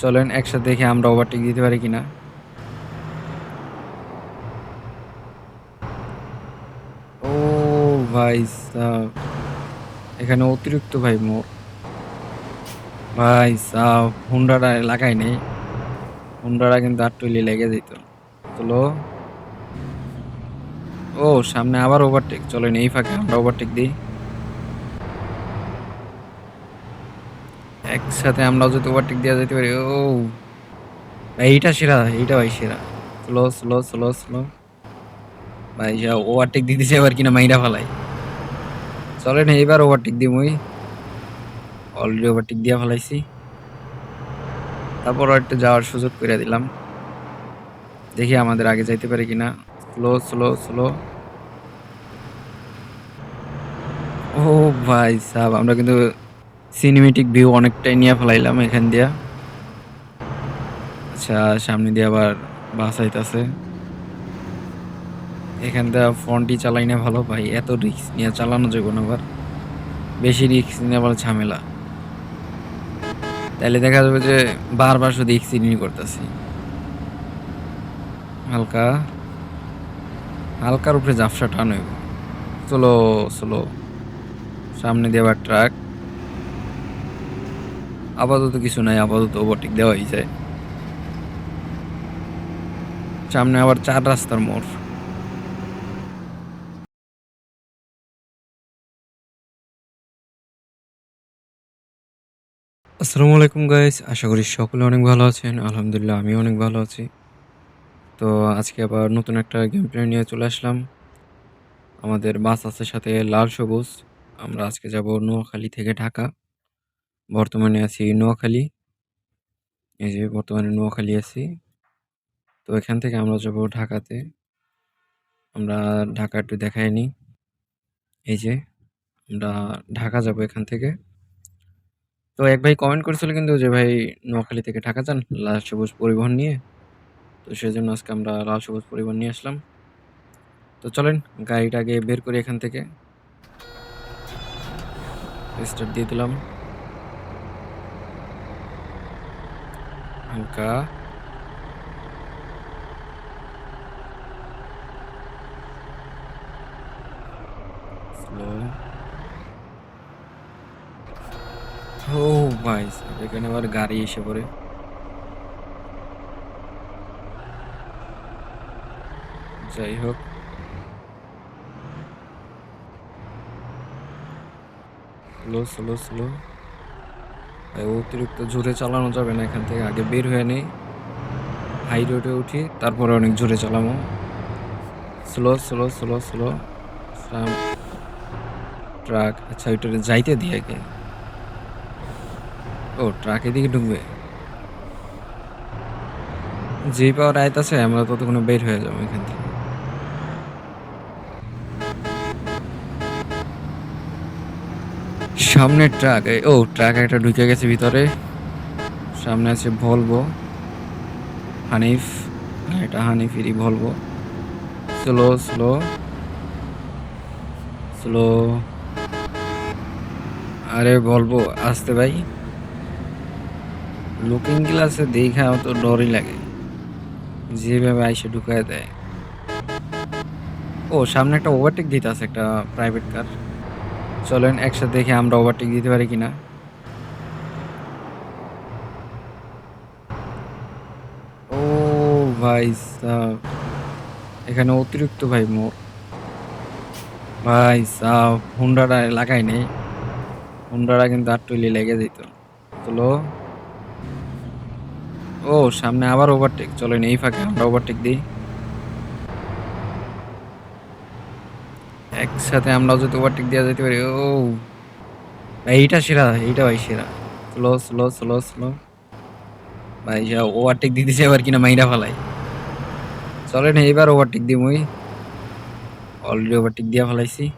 চলেন একসাথে দেখে আমরা ওভারটেক দিতে পারি কিনা। ও ভাই সাব, এখানে অতিরিক্ত ভাই মোর। ভাই সাব হুন্ডাটা লাগাই নেই। হুন্ডাটা কিন্তু আর টুইলি লেগে যেত চলো। ও, সামনে আবার ওভারটেক চলেন এই ফাঁকে আমরা ওভারটেক দিই। একসাথে আমরাও যদি ওভারটেক দেওয়া যেতে পারি, ও। এইটা সেরা, এইটা ভাই সেরা। স্লো স্লো স্লো স্লো ভাই, যা ওভারটেক দিতেছে এবার কিনা মাইরা ফেলাই। চলেন, এইবার ওভারটেক দিই মুই অলরেডি ওভারটেক দিয়া ফেলাইছি। তারপর একটু যাওয়ার সুযোগ করে দিলাম। দেখি আমাদের আগে যাইতে পারে কিনা। স্লো স্লো স্লো ও ভাই, সাব, আমরা কিন্তু সিনেমেটিক ভিউ অনেকটাই নিয়ে ফেলাইলাম এখান দিয়া। আচ্ছা সামনে দিয়ে আবার বাস আইতাছে। এখান থেকে ফোনটি চালাই না ভালো, ভাই। এত রিক্স নিয়ে চালানো যাবে না আবার। বেশি রিক্স নিয়ে আবার ঝামেলা। তাহলে দেখা যাবে যে বারবার শুধু এক্সিডেন্ট করতেছি। হালকা, হালকার উপরে জাফসা টান চলো চলো। সামনে দিয়ে আবার ট্রাক আপাতত কিছু নাই, আপাতত ওভারটেক দেওয়াই যায়। সামনে আবার চার রাস্তার মোড়। আসসালামু আলাইকুম গাইস আশা করি সকলে অনেক ভালো আছেন, আলহামদুলিল্লাহ আমি অনেক ভালো আছি। তো আজকে আবার নতুন একটা গেম প্লে নিয়ে চলে আসলাম। আমাদের বাস আছে সাথে লাল সবুজ, আমরা আজকে যাব নোয়াখালী থেকে ঢাকা। বর্তমানে আছি নোয়াখালী। এই যে বর্তমানে নোয়াখালী আছি। তো এখান থেকে আমরা যাব ঢাকাতে। আমরা ঢাকা একটু দেখাই নিই এই যে আমরা ঢাকা যাব এখান থেকে। তো এক ভাই কমেন্ট করেছিল কিন্তু যে, ভাই, নোয়াখালী থেকে ঢাকা যান, লাল সবুজ পরিবহন নিয়ে। তো সেজন্য আজকে আমরা লাল সবুজ পরিবহন নিয়ে আসলাম। তো চলেন, গাড়িটা আগে বের করি এখান থেকে। স্টার্ট দিয়ে দিলাম। হালকা। স্লো ও ভাই এখানে আবার গাড়ি এসে পড়ে। যাই হোক। স্লো স্লো স্লো অতিরিক্ত জোরে চালানো যাবে না, এখান থেকে আগে বের হয়ে নেই। হাই রোডে উঠি, তারপরে অনেক জোরে চালাবো। Slow slow slow slow truck আচ্ছা ওইটা যাইতে দিয়ে আগে। ও ট্রাক এদিকে ঢুকবে। যে পাওয়ার আয়ত আছে আমরা ততক্ষণে বের হয়ে যাব এখান থেকে। সামনে ট্রাক ও, ট্রাক একটা ঢুকে গেছে ভিতরে। সামনে আছে ভলভো হানিফ এটা হানিফেরই ভলভো স্লো স্লো স্লো আরে বলব আসতে ভাই। লুকিং গ্লাসে দেখা তো ডরই লাগে। যেভাবে আইসে ঢুকায় দেয়। ও, সামনে একটা ওভারটেক দিতে আছে, একটা প্রাইভেট কার চলেন একসাথে দেখে আমরা ওভারটেক দিতে পারি কিনা। ও ভাই সাব এখানে অতিরিক্ত ভাই মোর। ভাই সাব হুন্ডাটা লাগাই নেই। হুন্ডাটা কিন্তু আর টুইলি লেগে যেত চলো। ও, সামনে আবার ওভারটেক চলেন এই ফাঁকে আমরা ওভারটেক দিই। একসাথে আমরাও যদি ওভারটেক দেওয়া যেতে পারি, ও। এইটা সেরা, এইটা ভাই সেরা। স্লো স্লো স্লো স্লো ভাই যা ওভারটেক দিতেছে এবার কিনা মাইরা ফেলাই। চলেন, এইবার ওভারটেক দিই মুই। অলরেডি ওভারটেক দিয়া ফেলাইছি।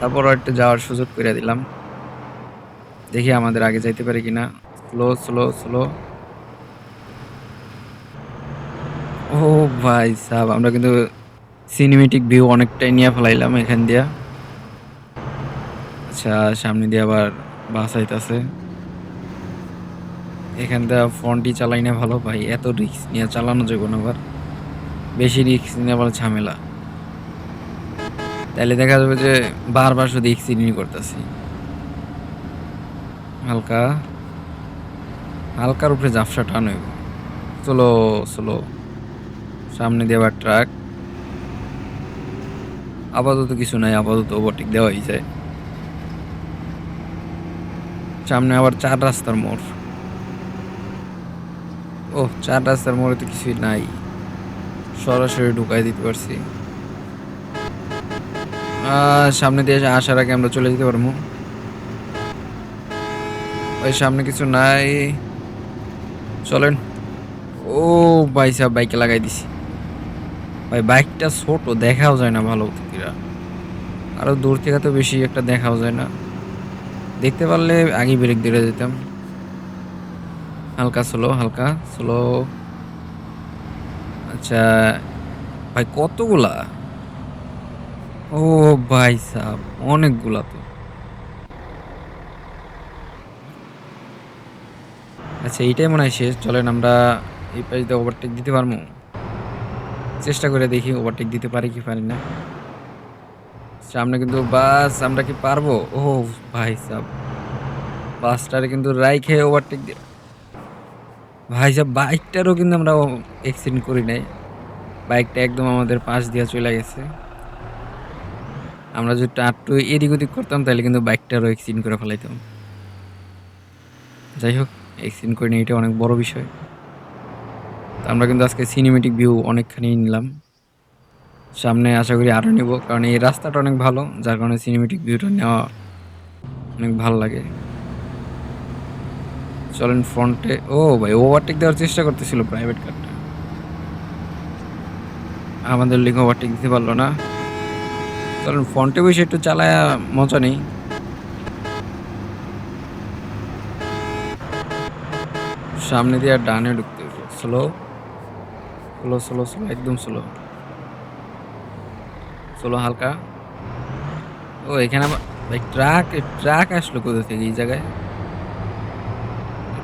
তারপর একটু যাওয়ার সুযোগ করে দিলাম। দেখি আমাদের আগে যাইতে পারে কিনা। স্লো স্লো স্লো ও ভাই সাব আমরা কিন্তু সিনেমেটিক ভিউ অনেকটাই নিয়ে ফেলাইলাম এখান দিয়া। আচ্ছা সামনে দিয়ে আবার বাস আইতাছে। এখান থেকে ফোনটি চালাই না ভালো, ভাই। এত রিক্স নিয়ে চালানো যাবে না আবার। বেশি রিক্স নিয়ে আবার ঝামেলা। তাহলে দেখা যাবে যে বারবার শুধু এক্সিডেন্ট করতেছি। হালকা, হালকার উপরে জাফসা টান হইব। চলো চলো সামনে দিয়ে আবার ট্রাক আপাতত কিছু নাই, আপাতত ওভারটেক দেওয়াই যায়। সামনে আবার চার রাস্তার মোড়। ও চার রাস্তার মোড়ে তো কিছুই নাই। সরাসরি ঢুকাই দিতে পারছি। সামনে দিয়ে আসার আগে আমরা চলে যেতে পারব। ওই সামনে কিছু নাই। চলেন। ও, ভাই সাহেব বাইকে লাগাই দিছি। ভাই, বাইকটা ছোট, দেখাও যায় না ভালো থেকে আরও দূর থেকে তো বেশি একটা দেখাও যায় না। দেখতে পারলে আগে ব্রেক দিয়ে যেতাম। হালকা স্লো হালকা স্লো। আচ্ছা ভাই, কতগুলা? ও ভাই সাহ অনেকগুলা তো। আচ্ছা এইটাই মনে হয় শেষ। চলেন আমরা এই পাশ দিয়ে ওভারটেক দিতে পারব। চেষ্টা করে দেখি ওভারটেক দিতে পারি কি পারি না। সামনে কিন্তু বাস, আমরা কি পারব? ও ভাই সাহ বাসটারে কিন্তু রাই খেয়ে ওভারটেক দিয়ে ভাই সাহ বাইকটারও কিন্তু আমরা এক্সিডেন্ট করি নাই। বাইকটা একদম আমাদের পাশ দিয়ে চলে গেছে। আমরা যদি একটু এদিক ওদিক করতাম, তাহলে কিন্তু বাইকটারও এক্সিডেন্ট করে ফেলাইতাম। যাই হোক এক্সিডেন্ট করে নিয়ে এটা অনেক বড় বিষয়। আমরা কিন্তু আজকে সিনেমেটিক ভিউ অনেকখানি নিলাম। সামনে আশা করি আরও নেব, কারণ এই রাস্তাটা অনেক ভালো, যার কারণে সিনেমেটিক ভিউটা নেওয়া অনেক ভালো লাগে। চলেন ফ্রন্টে ও ভাই ওভারটেক দেওয়ার চেষ্টা করতেছিল প্রাইভেট কারটা আমাদের লিঙ্ক ওভারটেক দিতে পারল না। চলেন ফ্রন্টে বসে একটু চালায়া মজা নেই। সামনে দিয়ে আর ডানে ঢুকতে স্লো স্লো স্লো স্লো একদম স্লো স্লো হালকা। ও, এখানে আবার, ভাই ট্রাক ট্রাক আসলো কোথা থেকে? এই জায়গায়?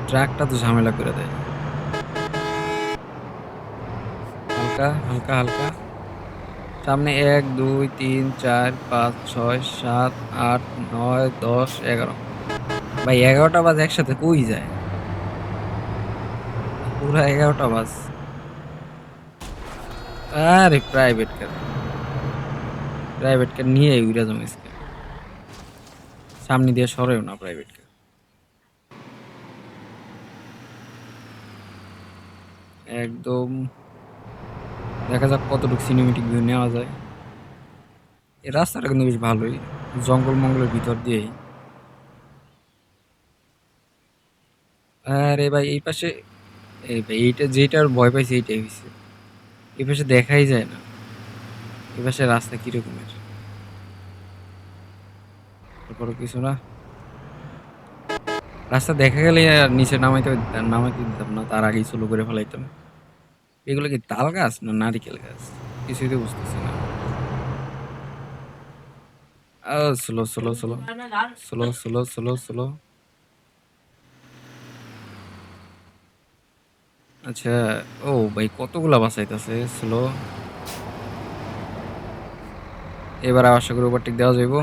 ট্রাকটা তো ঝামেলা করে দেয়। হালকা হালকা হালকা। সামনে এক, দুই, তিন, চার, পাঁচ, ছয়, সাত, আট, নয়, দশ, এগারো। ভাই, এগারোটা বাজ একসাথে কই যায়? পুরা এগারোটা বাস আরে প্রাইভেট কার প্রাইভেট কার নিয়ে উইরা জমেছে সামনে দিয়ে সরেও না প্রাইভেট কার একদম। দেখা যাক কতটুকু সিনেমেটিক ভিউ নেওয়া যায়। এই রাস্তাটা কিন্তু বেশ ভালোই। জঙ্গল মঙ্গলের ভিতর দিয়েই। আরে ভাই, এই পাশে এই ভাই, এইটা যেটার ভয় পাইছে এইটাই হয়েছে এই পাশে দেখাই যায় না। এই পাশে রাস্তা কিরকমের? তারপরে কিছু না। রাস্তা দেখা গেলে আর নিচে নামাইতে নামাইতে দিতাম না তার আগেই চলো করে ফেলাইতাম। এগুলো কি তাল গাছ না নারিকেল গাছ? কিছুই তো বুঝতেছি না। Slow slow slow slow slow slow slow আচ্ছা ও ভাই কতগুলা বাসাইতেছে স্লো এবার আশা করি ওভারটেক দেওয়া যাইব।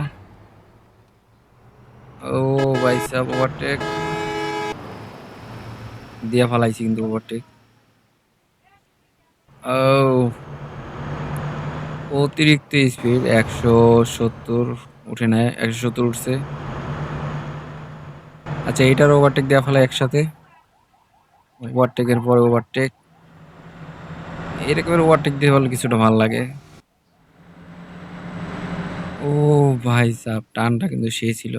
ও ভাই সাহ ওভারটেক দিয়া ফেলাইছি কিন্তু ওভারটেক ও, অতিরিক্ত স্পিড একশো সত্তর উঠে নেয় একশো সত্তর উঠছে। আচ্ছা এইটার ওভারটেক দেওয়া ফেলা একসাথে? ওভারটেকের পরে ওভারটেক এরকমের ওভারটেক দিয়ে হলে কিছুটা ভালো লাগে। ও ভাই সাহ টানটা কিন্তু সে ছিল।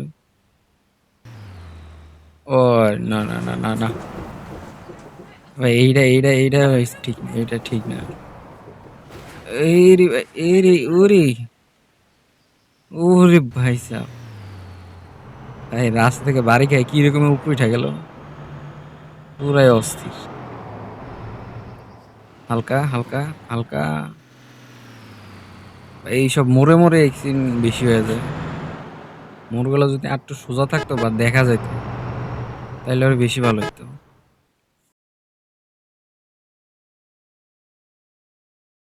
ও না না না না না। ভাই, এইটা এইটা এইটা ঠিক না, এইটা ঠিক না। এই রে এই রে ওরে। ওরে ভাই সাহ ভাই, রাস্তা থেকে বাড়ি খায় কি রকমের উপরে উঠে গেল? পুরাই অস্থির। হালকা হালকা হালকা। এইসব মোড়ে মোড়ে এক্সিডেন্ট বেশি হয়ে যায়। মোড়গুলো যদি একটু সোজা থাকতো বা দেখা যেত তাহলে আর বেশি ভালো হতো